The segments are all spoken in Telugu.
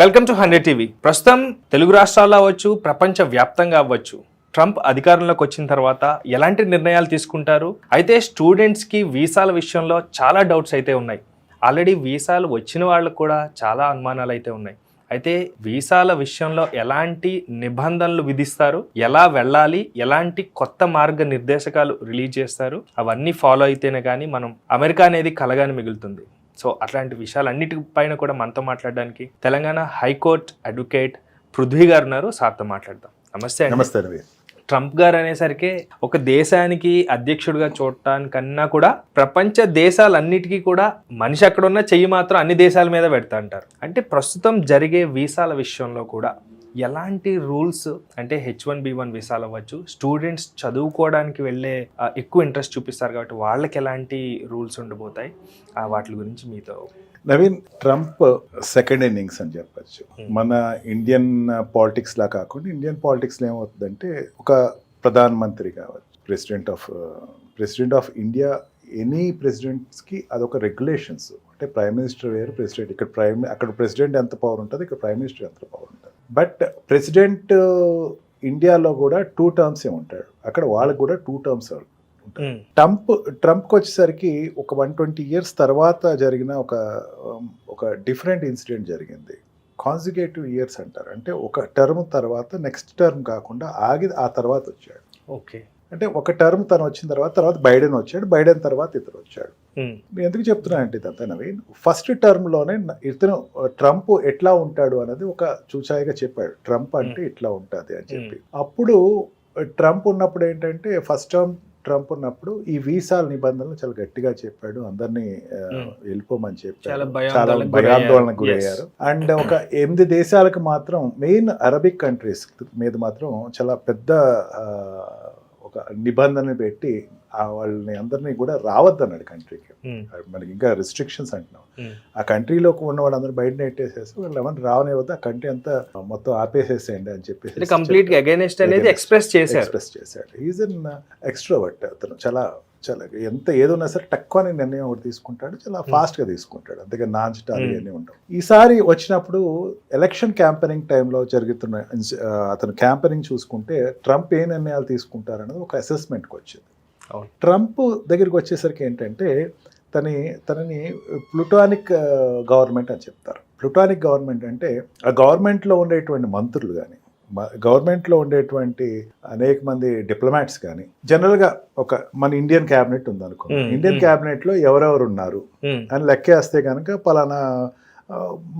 వెల్కమ్ టు హండ్రెడ్ టీవీ ప్రస్తుతం తెలుగు రాష్ట్రాల్లో అవ్వచ్చు ప్రపంచ వ్యాప్తంగా అవ్వచ్చు. ట్రంప్ అధికారంలోకి వచ్చిన తర్వాత ఎలాంటి నిర్ణయాలు తీసుకుంటారు? అయితే స్టూడెంట్స్కి వీసాల విషయంలో చాలా డౌట్స్ అయితే ఉన్నాయి. ఆల్రెడీ వీసాలు వచ్చిన వాళ్ళకు కూడా చాలా అనుమానాలు అయితే ఉన్నాయి. అయితే వీసాల విషయంలో ఎలాంటి నిబంధనలు విధిస్తారు? ఎలా వెళ్ళాలి? ఎలాంటి కొత్త మార్గ నిర్దేశకాలు రిలీజ్ చేస్తారు? అవన్నీ ఫాలో అయితేనే కానీ మనం అమెరికా అనేది కలగాని మిగులుతుంది. సో అట్లాంటి విషయాలన్నిటిపైన కూడా మనతో మాట్లాడడానికి తెలంగాణ హైకోర్టు అడ్వకేట్ పృథ్వీ గారు ఉన్నారు. సార్తో మాట్లాడదాం. నమస్తే నమస్తే రవి. ట్రంప్ గారు అనేసరికి ఒక దేశానికి అధ్యక్షుడిగా చూడటానికన్నా కూడా ప్రపంచ దేశాలన్నిటికీ కూడా మనిషి అక్కడ ఉన్న చెయ్యి మాత్రం అన్ని దేశాల మీద పెడతా అంటారు. అంటే ప్రస్తుతం జరిగే వీసాల విషయంలో కూడా ఎలాంటి రూల్స్ అంటే హెచ్ వన్ బి వన్ వీసాలు అవ్వచ్చు? స్టూడెంట్స్ చదువుకోవడానికి వెళ్ళే ఎక్కువ ఇంట్రెస్ట్ చూపిస్తారు కాబట్టి వాళ్ళకి ఎలాంటి రూల్స్ ఉండబోతాయి? ఆ, వాటి గురించి మీతో నవీన్ ట్రంప్ సెకండ్ ఇన్నింగ్స్ అని చెప్పచ్చు. Hmm. మన ఇండియన్ పాలిటిక్స్ లా కాకుండా ఇండియన్ పాలిటిక్స్లో ఏమవుతుందంటే ఒక ప్రధాన మంత్రి కావచ్చు president of president of India any ప్రెసిడెంట్స్కి అదొక రెగ్యులేషన్స్. అంటే ప్రైమ్ మినిస్టర్ వేరు ప్రెసిడెంట్ ఇక్కడ ప్రైమ్ అక్కడ ప్రెసిడెంట్ ఎంత పవర్ ఉంటుంది ఇక్కడ ప్రైమ్ మినిస్టర్ ఎంత పవర్ ఉంటుంది. బట్ ప్రెసిడెంట్ ఇండియాలో కూడా టూ టర్మ్స్ ఏ ఉంటాడు. అక్కడ వాళ్ళకి కూడా టూ టర్మ్స్ ఉంటాయి. ఉమ్, ట్రంప్ ట్రంప్కి వచ్చేసరికి ఒక వన్ ట్వంటీ ఇయర్స్ తర్వాత జరిగిన ఒక um, ఒక డిఫరెంట్ ఇన్సిడెంట్ జరిగింది. కాన్సిక్యూటివ్ ఇయర్స్ అంటారు. అంటే ఒక టర్మ్ తర్వాత నెక్స్ట్ టర్మ్ కాకుండా ఆగి ఆ తర్వాత వచ్చాడు. ఓకే. అంటే ఒక టర్మ్ తను వచ్చిన తర్వాత తర్వాత బైడెన్ వచ్చాడు బైడెన్ తర్వాత ఇతను వచ్చాడు. నేను ఎందుకు చెప్తున్నా అంటే ఇదంతా నవీన్ ఫస్ట్ టర్మ్లోనే ఇతను ట్రంప్ ఎట్లా ఉంటాడు అనేది ఒక చూచాయిగా చెప్పాడు. ట్రంప్ అంటే ఇట్లా ఉంటుంది అని చెప్పి. అప్పుడు ట్రంప్ ఉన్నప్పుడు ఏంటంటే ఫస్ట్ టర్మ్ ట్రంప్ ఉన్నప్పుడు ఈ వీసాల నిబంధనలు చాలా గట్టిగా చెప్పాడు. అందరినీ. వెళ్ళిపోమని చెప్పాడు. చాలా భయాందోళనకు గురయ్యారు. అండ్ ఒక ఎనిమిది దేశాలకు మాత్రం మెయిన్ అరబిక్ కంట్రీస్ మీద మాత్రం చాలా పెద్ద ఒక నిబంధన పెట్టి ఆ వాళ్ళని అందరినీ కూడా రావద్దన్నాడు కంట్రీకి. ఉమ్, మనకి ఇంకా రిస్ట్రిక్షన్స్ అంటున్నాం. ఆ కంట్రీలో ఉన్న వాళ్ళందరూ బయట నెట్టేసేసి వాళ్ళు ఎవరిని రావనివ్వద్దు ఆ కంట్రీ అంతా మొత్తం ఆపేసేసేయండి అని చెప్పేసి కంప్లీట్ అనేది. ఎక్స్ప్రెస్ చేశారు. ఎక్స్ప్రెస్ చేశాడు. ఈజ్ అన్ ఎక్స్ట్రోవర్ట్ అతను. చాలా చాలా ఎంత ఏదున్నా సరే తక్కువ అని నిర్ణయం ఒకటి తీసుకుంటాడు చాలా Hmm. ఫాస్ట్గా తీసుకుంటాడు అంతగా నాన్ స్టార్ Hmm. ఇవన్నీ ఉండవు ఈసారి వచ్చినప్పుడు ఎలక్షన్ క్యాంపెనింగ్ టైంలో జరుగుతున్న అతను క్యాంపెనింగ్ చూసుకుంటే ట్రంప్ ఏ నిర్ణయాలు తీసుకుంటారన్నది ఒక అసెస్మెంట్కి వచ్చింది. ట్రంప్ దగ్గరికి వచ్చేసరికి ఏంటంటే తని తనని ప్లూటానిక్ గవర్నమెంట్ అని చెప్తారు ప్లూటానిక్ గవర్నమెంట్ అంటే ఆ గవర్నమెంట్లో ఉండేటువంటి మంత్రులు కానీ గవర్నమెంట్లో ఉండేటువంటి అనేక మంది డిప్లొమాట్స్ కానీ జనరల్గా ఒక మన ఇండియన్ క్యాబినెట్ ఉందనుకో ఇండియన్. క్యాబినెట్లో ఎవరెవరు ఉన్నారు? అని లెక్కేస్తే కనుక పలానా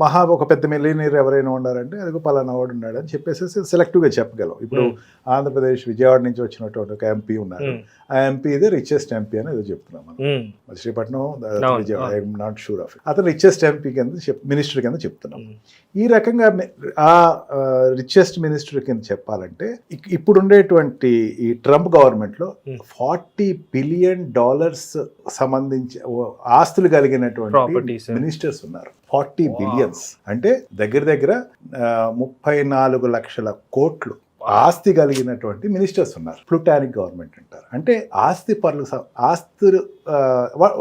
మహా ఒక పెద్ద మిలియనీర్ ఎవరైనా ఉన్నారంటే అది పలానా వాడు ఉన్నాడు అని చెప్పేసి సెలెక్టివ్గా చెప్పగలం. ఇప్పుడు ఉమ్, ఆంధ్రప్రదేశ్ విజయవాడ నుంచి వచ్చినటువంటి ఒక ఎంపీ ఉన్నారు ఉమ్, ఆ ఎంపీ ఇది రిచెస్ట్ ఎంపీ అని ఏదో చెప్తున్నాం మనం. మచిలీపట్నం అవును, Vijayawada. I'm not sure of అతను రిచెస్ట్ ఎంపీ కింద మినిస్టర్ కింద చెప్తున్నాం. ఈ రకంగా ఆ రిచెస్ట్ మినిస్టర్ కింద చెప్పాలంటే ఇప్పుడు ఉండేటువంటి ఈ ట్రంప్ గవర్నమెంట్లో Hmm. ఫార్టీ బిలియన్ డాలర్స్ సంబంధించి ఆస్తులు కలిగినటువంటి. మినిస్టర్స్ ఉన్నారు. ఫార్టీ. బిలియన్స్. అంటే దగ్గర దగ్గర ముప్పై నాలుగు లక్షల కోట్లు ఆస్తి కలిగినటువంటి మినిస్టర్స్ ఉన్నారు. ప్లూటానిక్ గవర్నమెంట్ అంటారు. అంటే ఆస్తి పనులు స- ఆస్తులు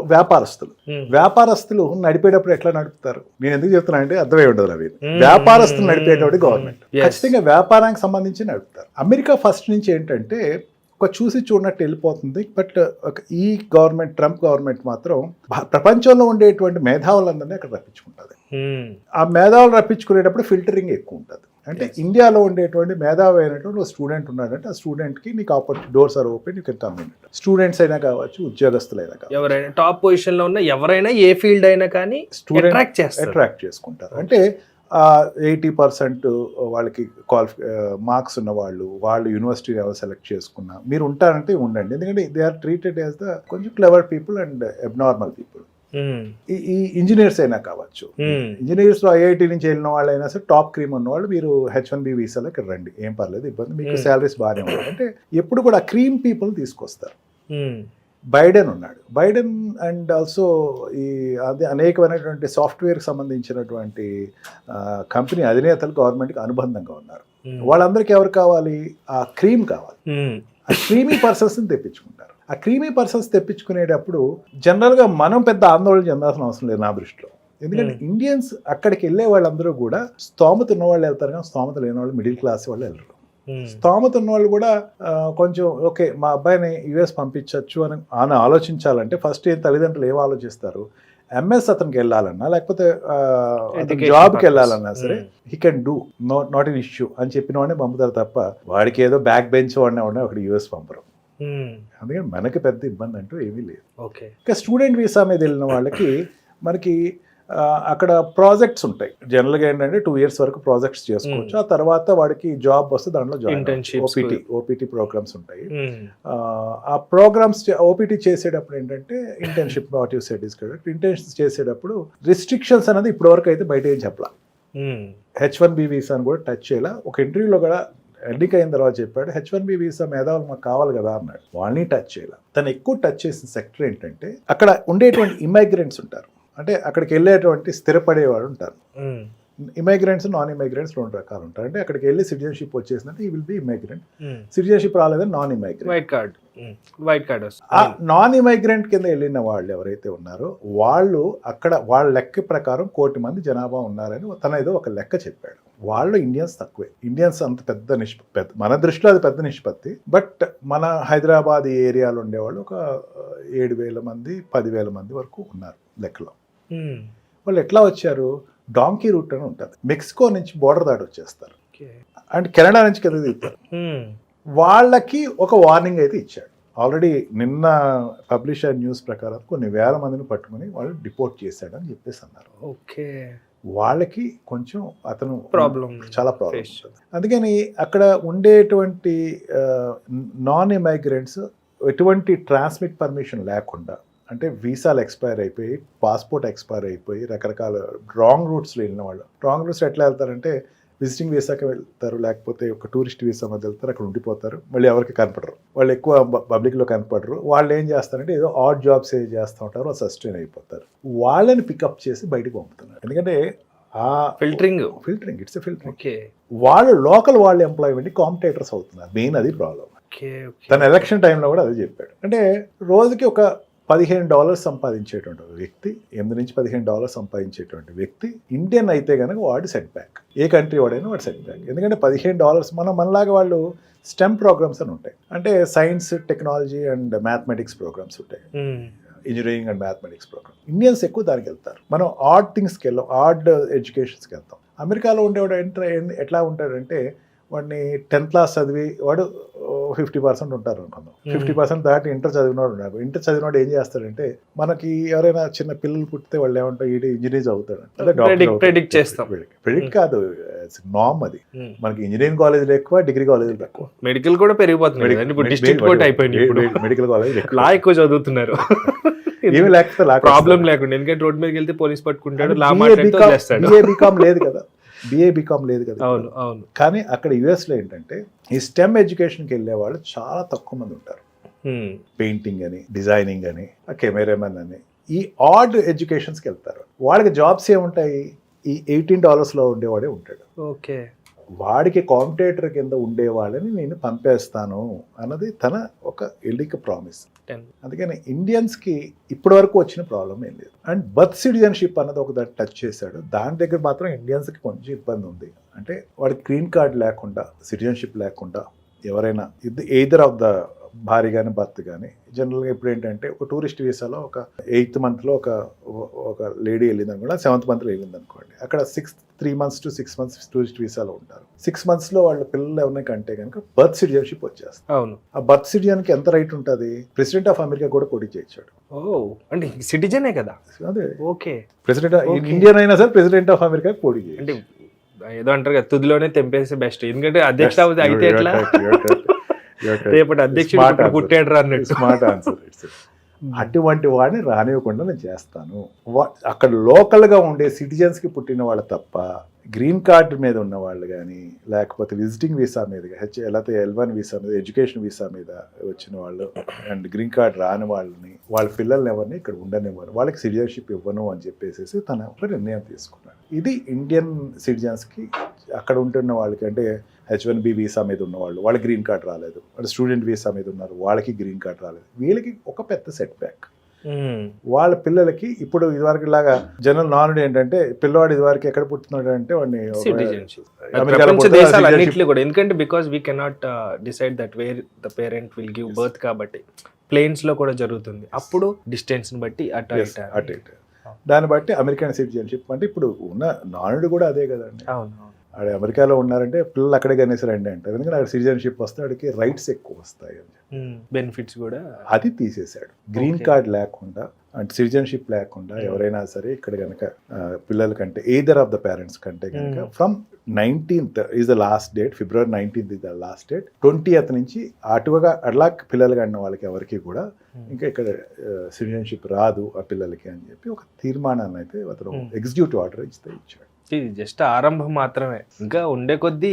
వ్యాపారస్తులు. ఉమ్, వ్యాపారస్తులు నడిపేటప్పుడు ఎట్లా నడుపుతారు? నేను ఎందుకు చెప్తున్నా అంటే అర్థమై ఉండదు అవి Hmm. వ్యాపారస్తులు నడిపేటప్పుడు గవర్నమెంట్ Yes. ఖచ్చితంగా వ్యాపారానికి సంబంధించి నడుపుతారు. అమెరికా ఫస్ట్ నుంచి ఏంటంటే ఒక చూసి చూడనట్టు వెళ్ళిపోతుంది. బట్ ఒక ఈ గవర్నమెంట్ ట్రంప్ గవర్నమెంట్ మాత్రం ప్రపంచంలో ఉండేటువంటి మేధావులందరినీ అక్కడ రప్పించుకుంటుంది. ఆ మేధావులు రప్పించుకునేటప్పుడు ఫిల్టరింగ్ ఎక్కువ ఉంటుంది. అంటే. ఇండియాలో ఉండేటువంటి మేధావి అయినటువంటి ఒక స్టూడెంట్ ఉన్నాడంటే ఆ స్టూడెంట్కి నీకు opportunity doors are open you can come students అయినా కావచ్చు ఉద్యోగస్తులు అయినా కావచ్చు. ఎవరైనా టాప్ పొజిషన్లో ఉన్న ఎవరైనా ఏ ఫీల్డ్ అయినా కానీ స్టూడెంట్ అట్రాక్ట్ చేసుకుంటారు. అంటే ఎయిటీ పర్సెంట్ వాళ్ళకి క్వాలిఫి మార్క్స్ ఉన్న వాళ్ళు వాళ్ళు యూనివర్సిటీ ఎవరు సెలెక్ట్ చేసుకున్నా మీరు ఉంటారంటే ఉండండి. ఎందుకంటే they are treated as the కొంచెం clever people and abnormal people. ఈ ఈ ఇంజనీర్స్ అయినా కావచ్చు. ఇంజనీర్స్ ఐఐటి నుంచి వెళ్ళిన వాళ్ళు అయినా సరే టాప్ క్రీమ్ ఉన్న వాళ్ళు మీరు హెచ్ వన్ బి వీసాలో ఇక్కడ రండి. ఏం పర్లేదు ఇబ్బంది మీకు. శాలరీస్ బాగానే ఉంటాయి. అంటే ఎప్పుడు కూడా క్రీమ్ పీపుల్ తీసుకొస్తారు. బైడెన్ ఉన్నాడు. బైడెన్ అండ్ ఆల్సో ఈ అదే అనేకమైనటువంటి సాఫ్ట్వేర్కి సంబంధించినటువంటి కంపెనీ అధినేతలు గవర్నమెంట్కి అనుబంధంగా ఉన్నారు. ఉమ్, వాళ్ళందరికీ ఎవరు కావాలి? ఆ క్రీమ్ కావాలి. ఉమ్, ఆ క్రీమీ పర్సన్స్ని తెప్పించుకుంటారు. ఆ క్రీమీ పర్సన్స్ తెప్పించుకునేటప్పుడు జనరల్గా మనం పెద్ద ఆందోళన చెందాల్సిన అవసరం లేదు నా దృష్టిలో. ఎందుకంటే Hmm. ఇండియన్స్ అక్కడికి వెళ్ళే వాళ్ళందరూ కూడా స్తోమత ఉన్న వాళ్ళు వెళ్తారు కానీ స్తోమత లేని వాళ్ళు మిడిల్ క్లాస్ వాళ్ళు వెళ్ళరు. ఉమ్, స్తోమత ఉన్న వాళ్ళు కూడా కొంచెం ఓకే మా అబ్బాయిని యుఎస్ పంపించవచ్చు అని అని ఆలోచించాలంటే ఫస్ట్ ఏం తల్లిదండ్రులు ఏం ఆలోచిస్తారు? ఎంఎస్ అతనికి వెళ్ళాలన్నా లేకపోతే జాబ్కి. వెళ్ళాలన్నా సరే he can do not not an issue అని చెప్పిన వాడిని పంపుతారు తప్ప వాడికి ఏదో బ్యాక్ బెంచ్ వాడిని వాడిని అక్కడ యూఎస్ పంపరు. ఉమ్, అందుకని మనకి పెద్ద ఇబ్బంది అంటూ ఏమీ లేదు. ఓకే ఇంకా స్టూడెంట్ వీసా మీద వెళ్ళిన వాళ్ళకి మనకి అక్కడ ప్రాజెక్ట్స్ ఉంటాయి. జనరల్గా ఏంటంటే టూ ఇయర్స్ వరకు ప్రాజెక్ట్స్ చేసుకోవచ్చు. ఆ తర్వాత వాడికి జాబ్ వస్తే దాంట్లో జాయిన్ ఓపీటీ ఓపీటీ ప్రోగ్రామ్స్ ఉంటాయి. ఉమ్, ఆ, ప్రోగ్రామ్స్ ఓపీటీ చేసేటప్పుడు ఏంటంటే internship what you set is correct internship చేసేటప్పుడు రిస్ట్రిక్షన్స్ అనేది ఇప్పటివరకు అయితే బయట ఏం చెప్పలా. హెచ్ వన్ బి వీసాని కూడా టచ్ చేయాల. ఒక ఇంటర్వ్యూలో కూడా ఎన్నికైన తర్వాత చెప్పాడు హెచ్ వన్ బి వీసా మేధావులు మాకు కావాలి కదా అన్నాడు. వాళ్ళని టచ్ చేయాల. తను ఎక్కువ టచ్ చేసిన సెక్టర్ ఏంటంటే అక్కడ ఉండేటువంటి ఇమైగ్రెంట్స్ ఉంటారు. అంటే అక్కడికి వెళ్ళేటువంటి స్థిరపడేవాడు ఉంటారు. ఇమైగ్రెంట్స్ నాన్ ఇమైగ్రెంట్స్ రెండు రకాలు ఉంటారు అంటే అక్కడికి వెళ్ళి సిటిజన్షిప్ వచ్చేసిందంటే ఈ విల్ బి ఇమైగ్రెంట్. సిటిజన్షిప్ రాలేదని non immigrant white card white card non immigrant కింద వెళ్ళిన వాళ్ళు ఎవరైతే ఉన్నారో వాళ్ళు అక్కడ వాళ్ళ లెక్క ప్రకారం కోటి మంది జనాభా ఉన్నారని తన ఏదో ఒక లెక్క చెప్పాడు. వాళ్ళు ఇండియన్స్ తక్కువే. ఇండియన్స్ అంత పెద్ద నిష్పత్తి పెద్ద మన దృష్టిలో అది పెద్ద నిష్పత్తి. బట్ మన హైదరాబాద్ ఏరియాలో ఉండేవాళ్ళు ఒక ఏడు వేల మంది పదివేల మంది వరకు ఉన్నారు లెక్కలో. వాళ్ళు ఎట్లా వచ్చారు? డాంకీ రూట్ అని ఉంటుంది. మెక్సికో నుంచి బోర్డర్ దాటి వచ్చేస్తారు. అండ్ కెనడా నుంచి కింద దిగుతారు. ఉమ్, వాళ్ళకి ఒక వార్నింగ్ అయితే ఇచ్చాడు. ఆల్రెడీ నిన్న పబ్లిష్ అయిన న్యూస్ ప్రకారం కొన్ని వేల మందిని పట్టుకుని వాళ్ళు డిపోర్ట్ చేశాడని చెప్పేసి అన్నారు. ఓకే. వాళ్ళకి కొంచెం అతను ప్రాబ్లం చాలా ప్రాబ్లం అందుకని అక్కడ ఉండేటువంటి నాన్ ఇమైగ్రెంట్స్ ఎటువంటి ట్రాన్స్మిట్ పర్మిషన్ లేకుండా అంటే వీసాలు ఎక్స్పైర్ అయిపోయి పాస్పోర్ట్ ఎక్స్పైర్ అయిపోయి రకరకాల రాంగ్ రూట్స్లో వెళ్ళిన వాళ్ళు. రాంగ్ రూట్స్ ఎట్లా వెళ్తారంటే విజిటింగ్ వీసాకి వెళ్తారు లేకపోతే ఒక టూరిస్ట్ వీసా మీద వెళ్తారు అక్కడ ఉండిపోతారు మళ్ళీ ఎవరికి కనపడరు. వాళ్ళు ఎక్కువ పబ్లిక్లో కనపడరు. వాళ్ళు ఏం చేస్తారంటే ఏదో ఆడ్ జాబ్స్ ఏ చేస్తూ ఉంటారు సస్టైన్ అయిపోతారు. వాళ్ళని పికప్ చేసి బయటకు పంపుతున్నారు. ఎందుకంటే ఆ filtering. Filtering it's filtering. Okay. వాళ్ళు లోకల్ వాళ్ళు ఎంప్లాయ్మెంట్ కాంపిటేటర్స్ అవుతున్నారు. మెయిన్ అది ప్రాబ్లం తన ఎలక్షన్ టైంలో కూడా అదే చెప్పాడు. అంటే రోజుకి ఒక పదిహేను డాలర్స్ సంపాదించేటువంటి వ్యక్తి ఎనిమిది నుంచి పదిహేను డాలర్స్ సంపాదించేటువంటి వ్యక్తి ఇండియన్ అయితే కనుక వాడు సెట్ బ్యాక్. ఏ కంట్రీ వాడైనా వాడు సెట్ బ్యాక్. ఎందుకంటే పదిహేను డాలర్స్ మనం మనలాగా వాళ్ళు స్టెమ్ ప్రోగ్రామ్స్ అని ఉంటాయి. అంటే science technology and mathematics programmes ఉంటాయి. ఉమ్, engineering and mathematics programme. Indians ఎక్కువ దానికి వెళ్తారు. మనం ఆర్డ్ థింగ్స్కి వెళ్ళాం ఆర్డ్ ఎడ్యుకేషన్స్కి వెళ్తాం. అమెరికాలో ఉండేవాడు ఎంటర్ ఎట్లా ఉంటాడంటే వాడిని టెన్త్ క్లాస్ చదివి వాడు ఫిఫ్టీ పర్సెంట్ ఉంటారు అనుకుందాం. ఫిఫ్టీ పర్సెంట్ దాటి ఇంటర్ చదివినవాడు ఉన్నాడు. ఇంటర్ చదివినవాడు ఏం చేస్తాడంటే మనకి ఎవరైనా చిన్న పిల్లలు పుట్టితే వాళ్ళు ఏమంటారు ఈడు ఇంజనీర్ చదువుతాడు Predict- predict చేస్తాం. ప్రెడిక్ట్. కాదు నామ్ అది. మనకి ఇంజనీరింగ్ కాలేజీలు ఎక్కువ డిగ్రీ కాలేజీలు తక్కువ. మెడికల్ కూడా పెరిగిపోతుంది మెడికల్ కాలేజ్ లా ఎక్కువ. చదువుతున్నారు. ఏమి లేకపోతే ప్రాబ్లం లేకుండా. ఎందుకంటే రోడ్ మీదకి వెళ్తే పోలీస్ పట్టుకుంటాడు లా మాట్లాడితే లేదు కదా. బిఏ బీకామ్ లేదు కదా అవును అవును. కానీ అక్కడ US లో ఏంటంటే ఈ స్టెమ్ ఎడ్యుకేషన్కి వెళ్ళే వాళ్ళు చాలా తక్కువ మంది ఉంటారు. పెయింటింగ్ అని డిజైనింగ్ అని కెమెరామెన్ అని ఈ ఆడ్ ఎడ్యుకేషన్స్కి వెళ్తారు. వాళ్ళకి జాబ్స్ ఏముంటాయి? ఈ ఎయిటీన్ డాలర్స్లో ఉండేవాడే ఉంటాడు. ఓకే. వాడికి కాంపిటేటర్ కింద ఉండేవాళ్ళని నేను పంపేస్తాను అన్నది తన ఒక ఎలిక ప్రామిస్. టెన్. అందుకని ఇండియన్స్కి ఇప్పటి వరకు వచ్చిన ప్రాబ్లం ఏం లేదు. అండ్ బర్త్ సిటిజన్షిప్ అన్నది ఒక దాన్ని టచ్ చేశాడు. దాని దగ్గర మాత్రం ఇండియన్స్కి కొంచెం ఇబ్బంది ఉంది. అంటే వాడికి గ్రీన్ కార్డ్ లేకుండా సిటిజన్షిప్ లేకుండా ఎవరైనా ఇది ఎయిదర్ ఆఫ్ ద భార్య కానీ భర్త కానీ జనరల్గా ఇప్పుడు ఏంటంటే ఒక టూరిస్ట్ వీసాలో ఒక ఎయిత్ మంత్లో ఒక ఒక లేడీ వెళ్ళింది అనుకోండి సెవెంత్ మంత్లో వెళ్ళింది అనుకోండి అక్కడ six three months to six months tourist వీసాలో ఉంటారు. సిక్స్ మంత్స్లో వాళ్ళ పిల్లలు ఎవరిని కంటే కనుక బర్త్ సిటిజన్షిప్ వచ్చేస్తుంది. అవును. ఆ బర్త్ సిటిజన్కి ఎంత రైట్ ఉంటుంది? ప్రెసిడెంట్ ఆఫ్ అమెరికా కూడా పోటీ చేయొచ్చాడు ఓ అంటే సిటిజనే కదా? అదే. ఓకే. ప్రెసిడెంట్. ఇండియన్ అయినా సరే ప్రెసిడెంట్ ఆఫ్ అమెరికా పోటీ అంటే ఏదో అంటారు కదా తుదిలోనే తెంపేస్తే బెస్ట్. ఎందుకంటే అధ్యక్ష అయితే ఎట్లా? రేపటి అధ్యక్షుడు పుట్టాడు అన్నట్టు. స్మార్ట్ ఆన్సర్ అటువంటి వాడిని రానివ్వకుండా నేను చేస్తాను. అక్కడ లోకల్గా ఉండే సిటిజన్స్కి పుట్టిన వాళ్ళు తప్ప గ్రీన్ కార్డ్ మీద ఉన్న వాళ్ళు కానీ లేకపోతే విజిటింగ్ వీసా మీద హెచ్ లేకపోతే ఎల్ వన్ వీసా మీద ఎడ్యుకేషన్ వీసా మీద వచ్చిన వాళ్ళు అండ్ గ్రీన్ కార్డ్ రాని వాళ్ళని వాళ్ళ పిల్లల్ని ఎవరిని ఇక్కడ ఉండనివ్వరు. వాళ్ళకి సిటిజన్షిప్ ఇవ్వను అని చెప్పేసి తన ఒక నిర్ణయం తీసుకున్నాడు. ఇది ఇండియన్ సిటిజన్స్కి అక్కడ ఉంటున్న వాళ్ళకి అంటే హెచ్ వన్ బి వీసా మీద ఉన్న వాళ్ళు వాళ్ళకి గ్రీన్ కార్డ్ రాలేదు. అంటే స్టూడెంట్ వీసా మీద ఉన్నారు వాళ్ళకి గ్రీన్ కార్డ్ రాలేదు. వీళ్ళకి ఒక పెద్ద సెట్ బ్యాక్ మ్మ్. వాళ్ళ పిల్లలకి ఇప్పుడు ఇదివరకు లాగా జనరల్ నానుడు ఏంటంటే పిల్లవాడు ఇదివరకు ఎక్కడ పుట్టినాడు అంటే వాడిని కూడా. ఎందుకంటే because we cannot decide that where the parent will give birth కాబట్టి ప్లేన్స్లో కూడా జరుగుతుంది. అప్పుడు డిస్టెన్స్ బట్టి అటు అటు దాన్ని బట్టి అమెరికన్ సిటిజన్షిప్ అంటే ఇప్పుడు ఉన్న నానుడు కూడా అదే కదండి. అవును. ఆడ అమెరికాలో ఉన్నారంటే పిల్లలు అక్కడే కనేసారండి అంటారు ఎందుకంటే అక్కడ సిటిజన్షిప్ వస్తే ఆడికి రైట్స్ ఎక్కువ వస్తాయి అని బెనిఫిట్స్ కూడా అది తీసేశాడు గ్రీన్. కార్డ్ లేకుండా అంటే సిటిజన్షిప్ లేకుండా. ఎవరైనా సరే ఇక్కడ కనుక పిల్లల కంటే ఎయిదర్ ఆఫ్ ద పేరెంట్స్ కంటే కనుక. From nineteenth is the last date February nineteenth is the last date twentieth నుంచి అటుగా అట్లా పిల్లలు కన్న వాళ్ళకి ఎవరికి కూడా ఇంకా ఇక్కడ సిటిజన్షిప్ రాదు ఆ పిల్లలకి అని చెప్పి ఒక తీర్మానాన్ని అయితే అతను. ఎగ్జిక్యూటివ్ ఆర్డర్ ఇస్తే ఇచ్చాడు ఇది జస్ట్ ఆరంభం మాత్రమే ఇంకా ఉండే కొద్దీ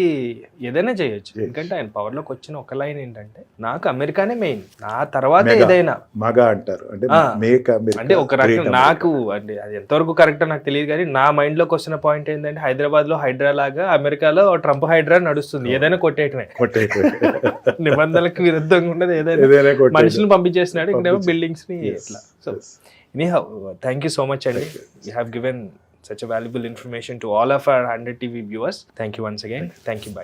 ఏదైనా చేయొచ్చు. ఎందుకంటే ఆయన పవర్లోకి వచ్చిన ఒక లైన్ ఏంటంటే నాకు అమెరికానే మెయిన్ నా తర్వాత. ఏదైనా మగ అంటారు అంటే. మేక్ ఒక రకం. నాకు అంటే అది ఎంతవరకు కరెక్ట్ నాకు తెలియదు కానీ నా మైండ్లోకి వచ్చిన పాయింట్ ఏంటంటే హైదరాబాద్లో హైడ్రా లాగా అమెరికాలో ట్రంప్ హైడ్రా నడుస్తుంది ఏదైనా కొట్టేయటమే. నిబంధనలకు విరుద్ధంగా ఉన్నది ఏదైనా. మనుషులను పంపించేసినాడు పంపించే- బిల్డింగ్స్ని ఇట్లా so. Anyhow thank you so much అండి. You have given such a valuable information to all of our 100 TV viewers. Thank you once again. Thank you. Bye.